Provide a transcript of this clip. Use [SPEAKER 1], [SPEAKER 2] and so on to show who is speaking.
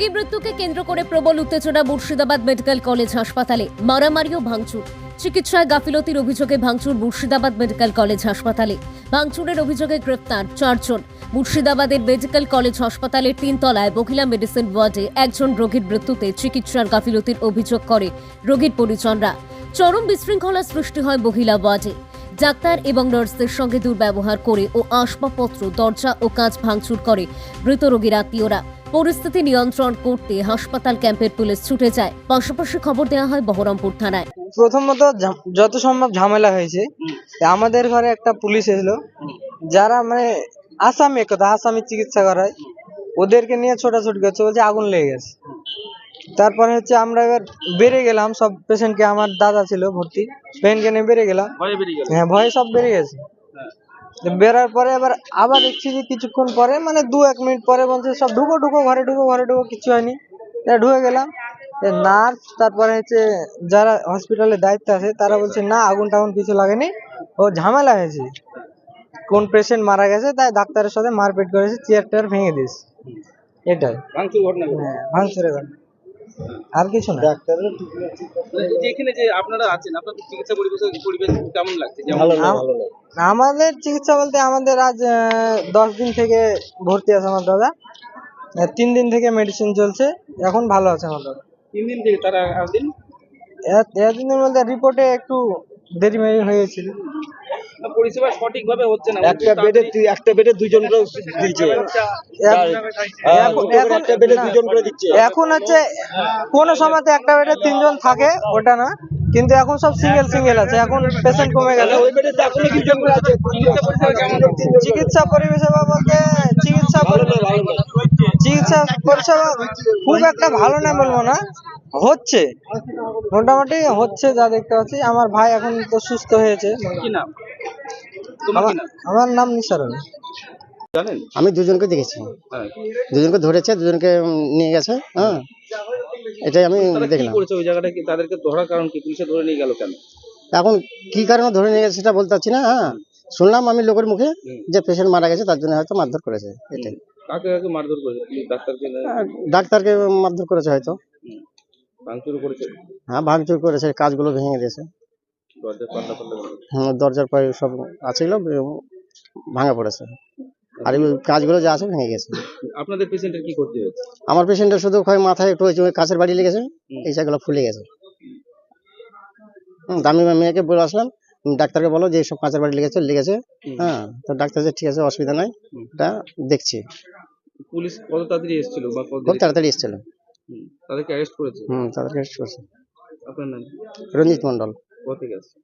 [SPEAKER 1] রোগী মৃত্যুকে কেন্দ্র করে প্রবল উত্তেজনা মুর্শিদাবাদ মেডিকেল কলেজ হাসপাতালে। মারামারি ও ভাঙচুর। চিকিৎসায় গাফিলতির অভিযোগে ভাঙচুর মুর্শিদাবাদ মেডিকেল কলেজ হাসপাতালে। ভাঙচুরের অভিযোগে গ্রেফতার চারজন। মুর্শিদাবাদের মেডিকেল কলেজ হাসপাতালের তিনতলায় মহিলা মেডিসিন ওয়ার্ডে একজন রোগীর মৃত্যুতে চিকিৎসার গাফিলতির অভিযোগ করে রোগীর পরিজনরা। চরম বিশৃঙ্খলা সৃষ্টি হয় মহিলা ওয়ার্ডে। ডাক্তার এবং নার্সদের সঙ্গে দুর্ব্যবহার করে ও আসবাবপত্র, দরজা ও কাঁচ ভাঙচুর করে মৃত রোগীর আত্মীয়রা। পরিস্থিতি নিয়ন্ত্রণ করতে হাসপাতাল ক্যাম্পের পুলিশ ছুটে যায়। পাশাপাশি খবর দেওয়া হয় বহরমপুর থানায়।
[SPEAKER 2] প্রথমত যত সম্ভব ঝামেলা হয়েছে আমাদের ঘরে একটা পুলিশ এলো যারা মানে আসামি এক কথা আসামি চিকিৎসা করায় ওদেরকে নিয়ে ছোটাছুটি করছে বলছে আগুন লেগে গেছে। তারপরে হচ্ছে আমরা এবার বেড়ে গেলাম সব পেশেন্টকে আমার দাদা ছিল ভর্তি পেশেন্টকে নিয়ে বেড়ে গেলাম।
[SPEAKER 3] ভয়ে বেরিয়ে গেল।
[SPEAKER 2] হ্যাঁ ভয়ে সব বেড়ে গেছে। বেরার পরে আবার আবার দেখছি যে কিছুক্ষণ পরে মানে দু এক মিনিট পরে বলছে সব ঢুকো ঢুকো ঘরে ঢুকো ঘরে ঢুকো কিছু হয়নি। ঢুকে গেলাম। নার্স তারপরে হচ্ছে যারা হসপিটালে দায়িত্ব আছে তারা বলছে না আগুন টাগুন কিছু লাগেনি। ও ঝামেলা হয়েছে। কোন পেশেন্ট মারা গেছে তাই ডাক্তারের সাথে মারপিট করেছে চেয়ার টেয়ার ভেঙে দিয়েছে। এটাই।
[SPEAKER 3] ভাঙচুর ঘটনা।
[SPEAKER 2] হ্যাঁ ভাঙচুরে ঘটনা। আর কিছু না।
[SPEAKER 3] মানে যেখানে যে আপনারা আছেন আপনাদের চিকিৎসা পরিবেশ পরিবেশ কেমন লাগছে? যেমন
[SPEAKER 2] আম- আমাদের চিকিৎসা বলতে আমাদের আজ আহ, দশ দিন থেকে ভর্তি আছে আমার দাদা। তিন দিন থেকে মেডিসিন চলছে এখন ভালো আছে আমার দাদা।
[SPEAKER 3] তিন দিন থেকে তারা দিন
[SPEAKER 2] এত- এতদিন বলতে রিপোর্টে একটু দেরি মেরি হয়েছিল।
[SPEAKER 3] পরিষেবা সঠিকভাবে হচ্ছে না।
[SPEAKER 4] একটা বেডে একটা বেডে দুইজন করে দিচ্ছে হ্যাঁ,
[SPEAKER 2] এখন-
[SPEAKER 4] দুটো করে একটা বেডে করে দিচ্ছে।
[SPEAKER 2] এখন হচ্ছে কোনো সময়তে একটা বেডে তিনজন থাকে ওটা না। কিন্তু এখন সব সিঙ্গেল সিঙ্গেল আছে। এখন পেশেন্ট কমে গেল
[SPEAKER 3] চিকিৎসা পরিষেবা কেমন
[SPEAKER 2] চিকিৎসা বলতে চিকিৎসা চিকিৎসা পরিষেবা খুব একটা ভালো না বলব না। হচ্ছে। মোটামুটি হচ্ছে যা দেখতে পাচ্ছি। আমার ভাই এখন তো সুস্থ হয়েছে।
[SPEAKER 3] কি নাম?
[SPEAKER 2] আমার
[SPEAKER 3] নাম
[SPEAKER 2] আমার নাম নিসারণ
[SPEAKER 3] জানেন?
[SPEAKER 5] আমি দুজনকে দেখেছি।
[SPEAKER 3] হ্যাঁ।
[SPEAKER 5] দুজনকে ধরেছে দুজনকে নিয়ে গেছে হ্যাঁ। এটাই আমি দেখলাম।
[SPEAKER 3] করেছে ওই জায়গাটা কি তাদেরকে ধরার কারণ কি? পুলিশে ধরে নিয়ে গেল কেন?
[SPEAKER 5] এখন কি কারণে ধরে নিয়ে গেছে সেটা বলতে পারছি না হ্যাঁ। শুনলাম আমি লোকের মুখে যে পেশেন্ট মারা গেছে তার জন্য হয়তো মারধর করেছে এটাই।
[SPEAKER 3] কাকে কাকে মারধর করেছে? ডাক্তারকে
[SPEAKER 5] ডাক্তারকে মারধর করেছে হয়তো।
[SPEAKER 3] ভাঙচুর করেছে?
[SPEAKER 5] হ্যাঁ ভাঙচুর করেছে কাজগুলো ভেঙে দিয়েছে। হুম, দরজার পায়ে সব আছিল ভাঙা পড়েছে। আর কাজগুলো যা আছে ভেঙে গেছে।
[SPEAKER 3] আপনাদের পেশেন্টের কি করতে হয়েছে?
[SPEAKER 5] আমার পেশেন্টের শুধু হয় মাথায় একটু কাছের বাড়ি লেগেছে এই জায়গাগুলো ফুলে গেছে। দামি মেয়েকে বলে আসলাম ডাক্তারকে বলো যে সব কাঁচের বাড়ি লেগেছে লেগেছে। হ্যাঁ তো ডাক্তার যে ঠিক আছে অসুবিধা নাই। এটা দেখছি।
[SPEAKER 3] পুলিশ কত তাড়াতাড়ি এসেছিল বা কত
[SPEAKER 5] তাড়াতাড়ি এসেছিল।
[SPEAKER 3] তাদেরকে অ্যারেস্ট করেছে?
[SPEAKER 5] হুম তাদেরকে arrest করেছে।
[SPEAKER 3] আপনার নাম?
[SPEAKER 5] রঞ্জিত মন্ডল
[SPEAKER 3] কোথা থেকে আসছে